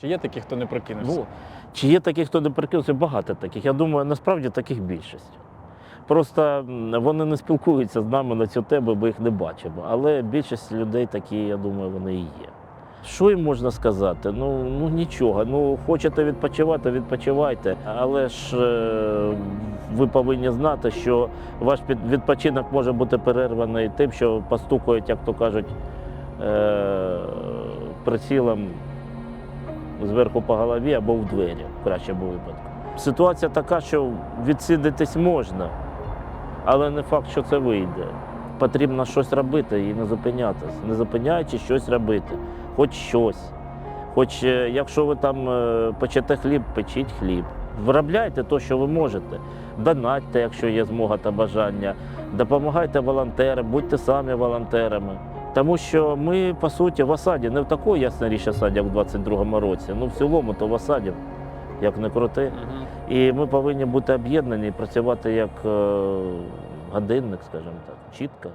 Чи є такі, хто не прокинувся? Ну, чи є такі, хто не прикинувся? Багато таких. Я думаю, насправді таких більшість. Просто вони не спілкуються з нами на цю тему, бо їх не бачимо. Але більшість людей такі, я думаю, вони і є. Що їм можна сказати? Ну, ну нічого. Ну, хочете відпочивати, відпочивайте. Але ж е, ви повинні знати, що ваш відпочинок може бути перерваний тим, що постукають, як то кажуть, е, прицілом зверху по голові або в двері, в кращому випадку. Ситуація така, що відсидитись можна, але не факт, що це вийде. Потрібно щось робити і не зупинятись. Не зупиняючись, щось робити, хоч щось. Хоч е, якщо ви там е, печете хліб, печіть хліб. Виробляйте те, що ви можете. Донатьте, якщо є змога та бажання. Допомагайте волонтерам, будьте самі волонтерами. Тому що ми, по суті, в осаді, не в такої ясна річ осаді, як в 22-му році. Ну, в цілому, то в осаді, як не крути. Мгм. І ми повинні бути об'єднані і працювати як е, годинник, скажімо так, чітко.